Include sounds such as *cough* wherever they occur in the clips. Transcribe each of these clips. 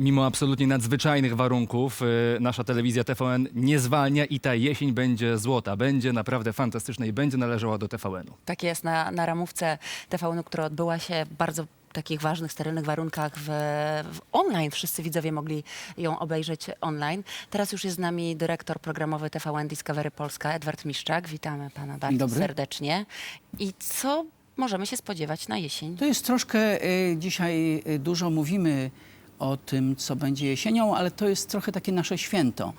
Mimo absolutnie nadzwyczajnych warunków y, nasza telewizja TVN nie zwalnia i ta jesień będzie złota, będzie naprawdę fantastyczna i będzie należała do TVN-u. Tak jest, na, na ramówce TVN-u, która odbyła się w bardzo takich ważnych, sterylnych warunkach w, w online. Wszyscy widzowie mogli ją obejrzeć online. Teraz już jest z nami dyrektor programowy TVN Discovery Polska, Edward Miszczak. Witamy pana bardzo dobry. serdecznie. I co możemy się spodziewać na jesień? To jest troszkę y, dzisiaj y, dużo mówimy o tym, co będzie jesienią, ale to jest trochę takie nasze święto.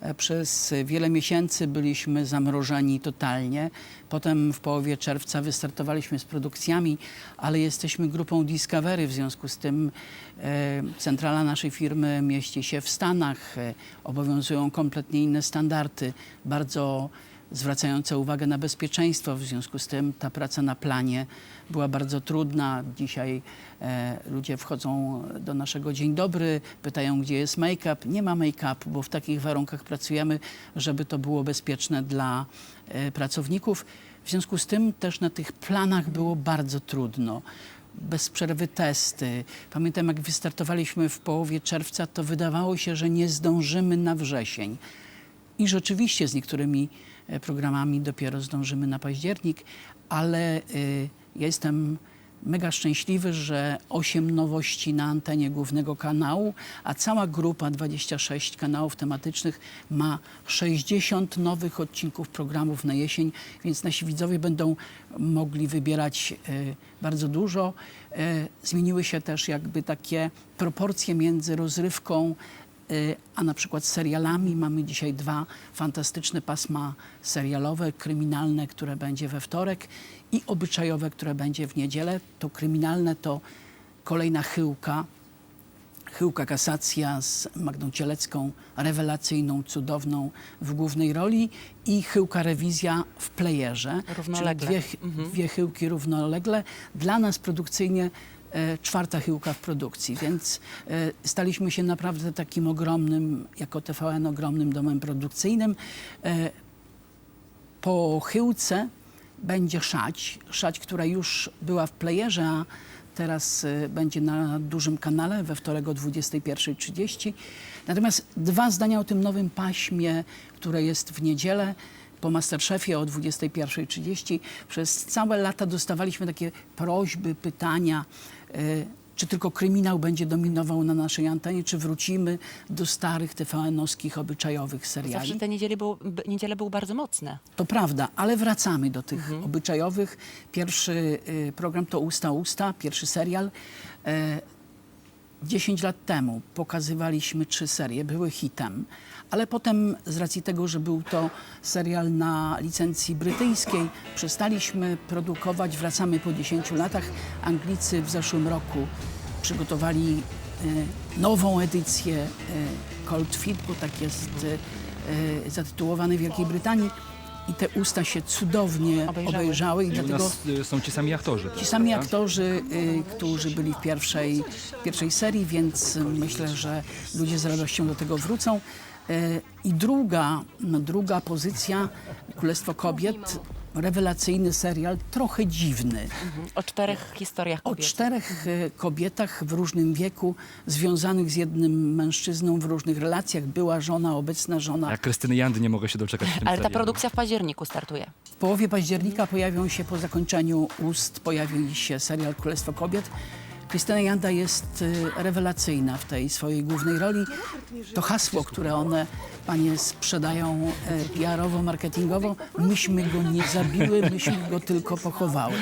E, Przez wiele miesięcy byliśmy zamrożeni totalnie. Potem w połowie czerwca wystartowaliśmy z produkcjami, ale jesteśmy grupą Discovery, w związku z tym e, centrala naszej firmy mieści się w Stanach. E, obowiązują kompletnie inne standardy, bardzo zwracające uwagę na bezpieczeństwo. W związku z tym ta praca na planie była bardzo trudna. Dzisiaj e, ludzie wchodzą do naszego dzień dobry, pytają, gdzie jest make-up. Nie ma make-upu, bo w takich warunkach pracujemy, żeby to było bezpieczne dla e, pracowników. W związku z tym też na tych planach było bardzo trudno. Bez przerwy testy. Pamiętam, jak wystartowaliśmy w połowie czerwca, to wydawało się, że nie zdążymy na wrzesień. I rzeczywiście z niektórymi programami dopiero zdążymy na październik, ale y, ja jestem mega szczęśliwy, że 8 nowości na antenie głównego kanału, a cała grupa 26 kanałów tematycznych ma 60 nowych odcinków programów na jesień, więc nasi widzowie będą mogli wybierać y, bardzo dużo. Zmieniły się też jakby takie proporcje między rozrywką a na przykład serialami mamy dzisiaj dwa fantastyczne pasma serialowe, kryminalne, które będzie we wtorek i obyczajowe, które będzie w niedzielę. To kryminalne to kolejna chyłka, chyłka kasacja z Magdą Cielecką, rewelacyjną, cudowną w głównej roli i chyłka rewizja w playerze. Równolegle. Czyli dwie, dwie chyłki równolegle. Dla nas produkcyjnie czwarta chyłka w produkcji, więc e, staliśmy się naprawdę takim ogromnym, jako TVN, ogromnym domem produkcyjnym. E, po chyłce będzie szać, szać, która już była w playerze, a teraz będzie na dużym kanale we wtorek o 21.30. Natomiast dwa zdania o tym nowym paśmie, które jest w niedzielę. Po Masterchefie o 21.30 przez całe lata dostawaliśmy takie prośby, pytania, y, czy tylko kryminał będzie dominował na naszej antenie, czy wrócimy do starych TVN-owskich, obyczajowych seriali. Zawsze te niedziele, był, niedziele były bardzo mocne. To prawda, ale wracamy do tych obyczajowych. Pierwszy y, program to Usta Usta, pierwszy serial. E, 10 lat temu pokazywaliśmy trzy serie, były hitem, ale potem z racji tego, że był to serial na licencji brytyjskiej, przestaliśmy produkować, wracamy po 10 latach. Anglicy w zeszłym roku przygotowali e, nową edycję e, Cold Feet, bo tak jest e, zatytułowany w Wielkiej Brytanii. I te usta się cudownie Obejrzały. obejrzały, i I u dlatego nas y, są ci sami aktorzy. Ci sami prawda? aktorzy, y, którzy byli w pierwszej, pierwszej serii, więc myślę, że ludzie z radością do tego wrócą. Y, I druga, no, druga pozycja, Królestwo Kobiet, rewelacyjny serial, trochę dziwny. Mhm. O czterech historiach O kobiet. czterech y, kobietach w różnym wieku, związanych z jednym mężczyzną w różnych relacjach. Była żona, obecna żona. Jak Krystyny Jandy nie mogę się doczekać Ale ta serialu. produkcja w październiku startuje. W połowie października pojawią się, po zakończeniu ust, pojawi się serial Królestwo Kobiet. Krystyna Janda jest y, rewelacyjna w tej swojej głównej roli. To hasło, które one, panie, sprzedają e, PR-owo, marketingowo, myśmy go nie zabiły, myśmy go tylko pochowały.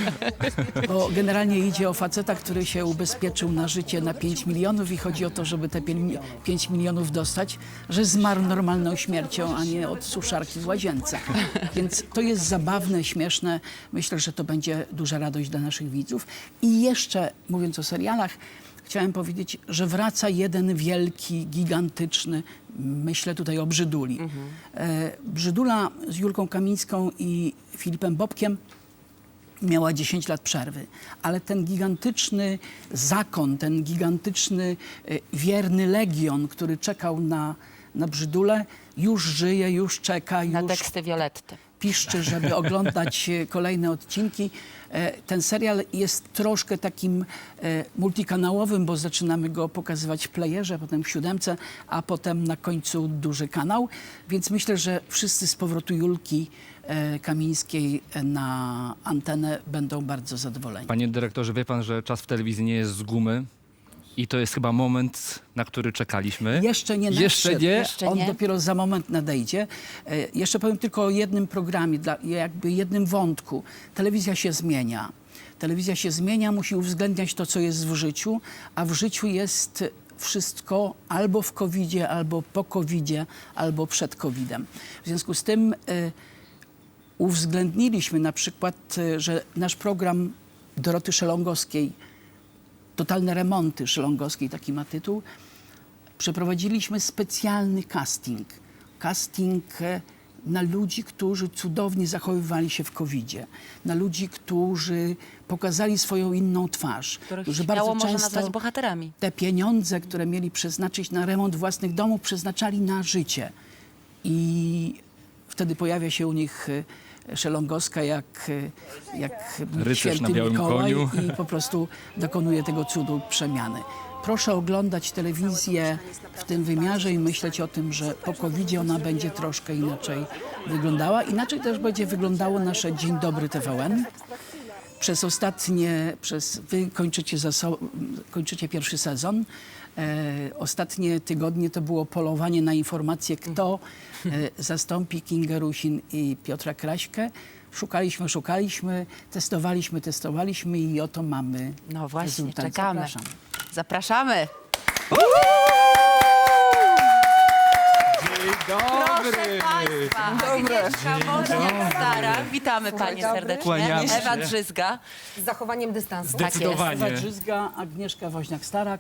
Bo generalnie idzie o faceta, który się ubezpieczył na życie na 5 milionów i chodzi o to, żeby te 5 milionów dostać, że zmarł normalną śmiercią, a nie od suszarki w łazience. Więc to jest zabawne, śmieszne. Myślę, że to będzie duża radość dla naszych widzów. I jeszcze, mówiąc o serialach, chciałem powiedzieć, że wraca jeden wielki, gigantyczny, myślę tutaj o Brzyduli. E, Brzydula z Julką Kamińską i Filipem Bobkiem miała 10 lat przerwy, ale ten gigantyczny zakon, ten gigantyczny e, wierny legion, który czekał na, na Brzydulę, już żyje, już czeka, Na już teksty Violetty. Piszczy, żeby oglądać e, kolejne odcinki. E, Ten serial jest troszkę takim e, multikanałowym, bo zaczynamy go pokazywać w playerze, potem w siódemce, a potem na końcu duży kanał. Więc myślę, że wszyscy z powrotu Julki Kamińskiej na antenę będą bardzo zadowoleni. Panie dyrektorze, wie pan, że czas w telewizji nie jest z gumy i to jest chyba moment, na który czekaliśmy. Jeszcze nie Jeszcze nadszedł. nie? Jeszcze On nie. dopiero za moment nadejdzie. E, Jeszcze powiem tylko o jednym programie, dla, jakby jednym wątku. Telewizja się zmienia. Telewizja się zmienia, musi uwzględniać to, co jest w życiu, a w życiu jest wszystko albo w COVID-zie, albo po COVID-zie, albo przed COVID-em. W związku z tym e, uwzględniliśmy na przykład, e, że nasz program Doroty Szelongowskiej, Totalne remonty Szelongowskiej, taki ma tytuł, przeprowadziliśmy specjalny casting. Casting e, na ludzi, którzy cudownie zachowywali się w COVID-zie, na ludzi, którzy pokazali swoją inną twarz, Których którzy bardzo można często nazwać bohaterami. te pieniądze, które mieli przeznaczyć na remont własnych domów, przeznaczali na życie. I wtedy pojawia się u nich e, Szelongowska jak, e, jak Rycerz święty na białym Mikołaj koniu. i po prostu dokonuje tego cudu przemiany. Proszę oglądać telewizję w tym wymiarze i myśleć o tym, że po covid ona będzie troszkę inaczej wyglądała. Inaczej też będzie wyglądało nasze Dzień Dobry TVN. Przez ostatnie, przez, wy kończycie, za so, kończycie pierwszy sezon. E, ostatnie tygodnie to było polowanie na informacje, kto e, zastąpi Kingę Rusin i Piotra Kraśkę. Szukaliśmy, szukaliśmy, testowaliśmy, testowaliśmy i oto mamy No właśnie, rezultat. czekamy. Zapraszam. Zapraszamy. Proszę Państwa, Agnieszka Woźniak-Stara. Witamy Panie serdecznie. Kłaniamy się. Ewa Drzyzga. Z zachowaniem dystansu. Tak jest. Zdecydowanie. Ewa Drzyzga, Agnieszka Woźniak-Starak.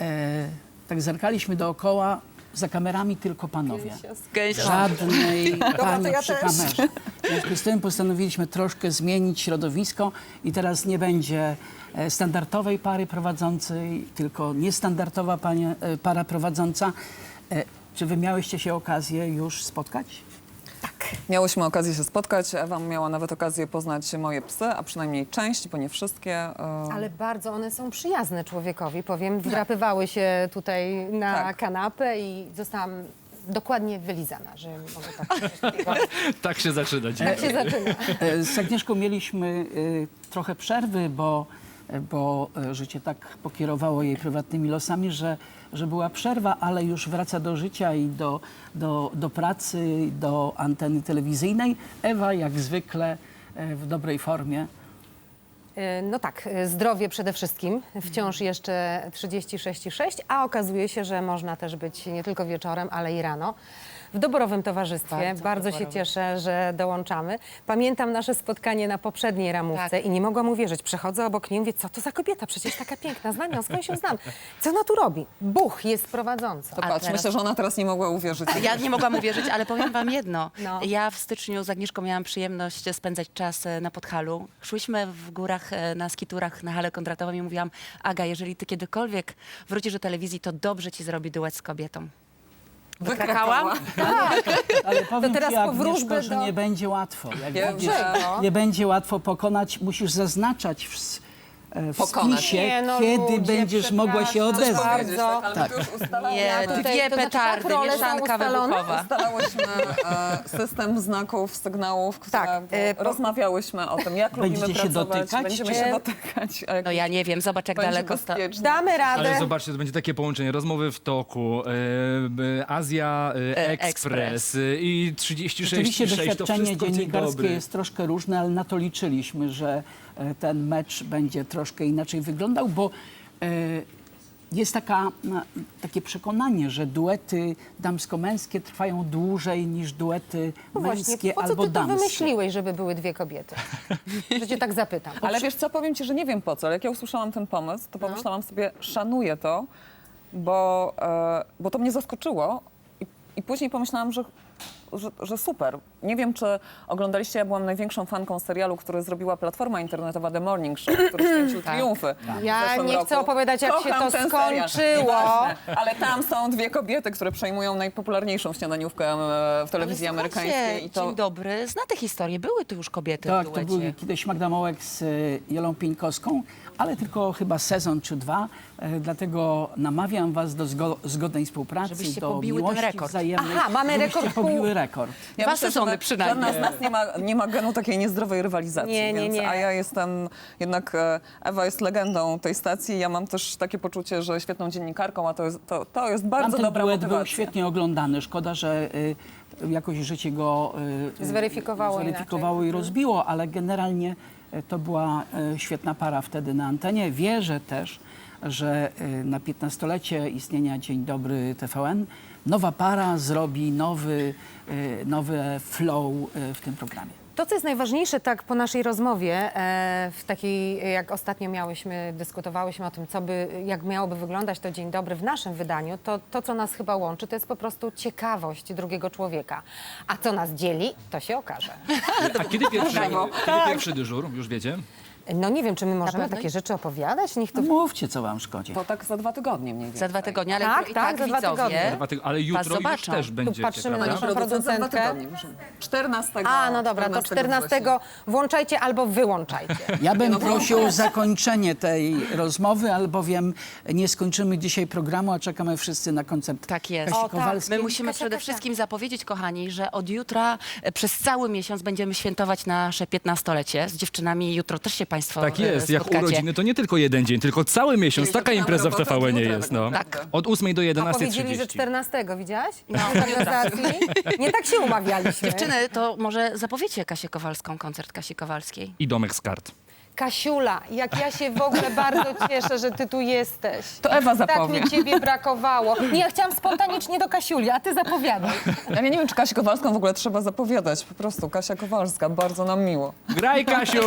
E, tak zerkaliśmy dookoła, za kamerami tylko panowie. Gęsia. Żadnej *laughs* pani to ja przy też. kamerze. W związku z tym postanowiliśmy troszkę zmienić środowisko i teraz nie będzie e, standardowej pary prowadzącej, tylko niestandardowa panie, e, para prowadząca. E, Czy wy miałyście się okazję już spotkać? Miałyśmy okazję się spotkać. Ewa miała nawet okazję poznać moje psy, a przynajmniej część, bo nie wszystkie. e, Ale bardzo one są przyjazne człowiekowi, powiem. Wdrapywały się tutaj na Tak. kanapę i zostałam dokładnie wylizana, że mogę tak powiedzieć. *laughs* Tak się zaczyna dzień. Tak się zaczyna. *laughs* E, Z Agnieszką mieliśmy e, trochę przerwy, bo, bo e, życie tak pokierowało jej prywatnymi losami, że, że była przerwa, ale już wraca do życia i do, do, do pracy, do anteny telewizyjnej. Ewa jak zwykle e, w dobrej formie. E, No tak, e, zdrowie przede wszystkim. Wciąż jeszcze 36,6, a okazuje się, że można też być nie tylko wieczorem, ale i rano. W doborowym towarzystwie. Bardzo, Bardzo się cieszę, że dołączamy. Pamiętam nasze spotkanie na poprzedniej ramówce Tak. i nie mogłam uwierzyć. Przechodzę obok niej i mówię, co to za kobieta? Przecież taka piękna, znam ją, skąd się znam? Co ona tu robi? Buch jest prowadzącą. to patrz, teraz- myślę, że ona teraz nie mogła uwierzyć. Ja nie mogłam uwierzyć, ale powiem wam jedno. No. Ja w styczniu z Agnieszką miałam przyjemność spędzać czas e, na Podhalu. Szłyśmy w górach, e, na skiturach na halę kontratową i mówiłam, Aga, jeżeli ty kiedykolwiek wrócisz do telewizji, to dobrze ci zrobi duet z kobietą. Wykrakałam? Ale powiem teraz ci, po Agnieszko, wróżby że do- nie będzie łatwo. Jak Wiem, będziesz, że- nie będzie łatwo pokonać, musisz zaznaczać w, s- w Pokonać. spisie, Nie, no kiedy ludzie, będziesz mogła się przepraszam. odezwać. Bardzo. tak, ale Tak. tu już ustalamy. Nie, tutaj- dwie to znaczy tak, petardy, role są mieszanka ustalone? wybuchowa. Ustalałyśmy e, system znaków, sygnałów, które Tak, e, po- rozmawiałyśmy o tym, jak Będziecie lubimy się pracować. dotykać, Będziemy czy- się dotykać. a jak No ja nie wiem, zobacz jak będzie daleko sta... bezpiecznie. Damy radę. Ale zobaczcie, to będzie takie połączenie. Rozmowy w toku, e, e, Azja e, E, e, i 36 Rzeczywiście i 6, to doświadczenie wszystko dzień dziennikarskie dobry. jest troszkę różne, ale na to liczyliśmy, że e, ten mecz będzie troszkę inaczej wyglądał, bo e, jest taka, takie przekonanie, że duety damsko-męskie trwają dłużej niż duety No właśnie, męskie po co albo ty to damskie. wymyśliłeś, żeby były dwie kobiety? Że cię tak zapytam. Ale wiesz co, powiem ci, że nie wiem po co, ale jak ja usłyszałam ten pomysł, to pomyślałam sobie, szanuję to, bo, e, bo to mnie zaskoczyło i, i później pomyślałam, że że, że super. Nie wiem, czy oglądaliście, ja byłam największą fanką serialu, który zrobiła platforma internetowa The Morning Show, który *clears throat* święcił triumfy. w Ja nie roku. chcę opowiadać, jak się Kocham to ten serial. skończyło. Nieważne, Ale tam są dwie kobiety, które przejmują najpopularniejszą śniadaniówkę w telewizji Ale amerykańskiej. I to Dzień dobry, zna tę historię. Były tu już kobiety Tak, w to duecie. był kiedyś Magda Mołek z y, Jolą Pieńkowską, ale tylko chyba sezon czy dwa, e, dlatego namawiam was do zgo- zgodnej współpracy, Żebyście do pobiły ten miłości rekord. wzajemnej. Aha, mamy rekord pół- rekord. Dwa myślę, że sezony my- przynajmniej. Żadna z nas nie ma, nie ma genu takiej niezdrowej rywalizacji. Nie, nie, więc, nie. A ja jestem, jednak e, Ewa jest legendą tej stacji. Ja mam też takie poczucie, że świetną dziennikarką, a to jest, to, to jest bardzo Tamten dobra duet był motywacja. świetnie oglądany. Szkoda, że y, jakoś życie go y, Zweryfikowało zweryfikowało i rozbiło, ale generalnie to była y, świetna para wtedy na antenie. Wierzę też, że y, na 15-lecie istnienia Dzień Dobry TVN nowa para zrobi nowy, y, nowy flow y, w tym programie. To, co jest najważniejsze tak po naszej rozmowie, e, w takiej, jak ostatnio miałyśmy, dyskutowałyśmy o tym, co by, jak miałoby wyglądać to Dzień Dobry w naszym wydaniu, to to, co nas chyba łączy, to jest po prostu ciekawość drugiego człowieka. A co nas dzieli, to się okaże. A kiedy pierwszy, kiedy pierwszy dyżur? Już wiecie? No nie wiem, czy my możemy pewno. takie rzeczy opowiadać? Niech to... No mówcie, co wam szkodzi. To tak za dwa tygodnie mniej więcej. Za dwa tygodnie, ale Tak, i tak, tak, za dwa widzowie tygodnie. Dwa tyg- Ale jutro już zobaczą. też Tu będziecie, patrzymy na prawda? naszą Producent za dwa producentkę. tygodnie. możemy. 14. A, no dobra, to 14 włączajcie albo wyłączajcie. *laughs* Ja bym prosił o zakończenie tej rozmowy, albowiem nie skończymy dzisiaj programu, a czekamy wszyscy na koncert Tak jest. Kasi O, tak. Kowalskiej. My musimy Kasia, przede Kasia. wszystkim zapowiedzieć, kochani, że od jutra e, przez cały miesiąc będziemy świętować nasze 15-lecie. Z dziewczynami jutro też się Państwo Tak e, jest, jak spotkacie. urodziny to nie tylko jeden dzień, tylko cały miesiąc. Taka impreza w TVN jutra jest. tak No. naprawdę. Od 8 do A powiedzieli, że 11.30. 14, widziałaś? *laughs* No. Nie tak się umawialiśmy. Dziewczyny, to może zapowiecie Kasię Kowalską, koncert Kasi Kowalskiej. I domek z kart. Kasiula, jak ja się w ogóle bardzo cieszę, że ty tu jesteś. To Ewa Tak zapowie. mi ciebie brakowało. Nie, ja chciałam spontanicznie do Kasiuli, a ty zapowiadaj. Ja nie wiem, czy Kasię Kowalską w ogóle trzeba zapowiadać. Po prostu Kasia Kowalska, bardzo nam miło. Graj, Kasiu!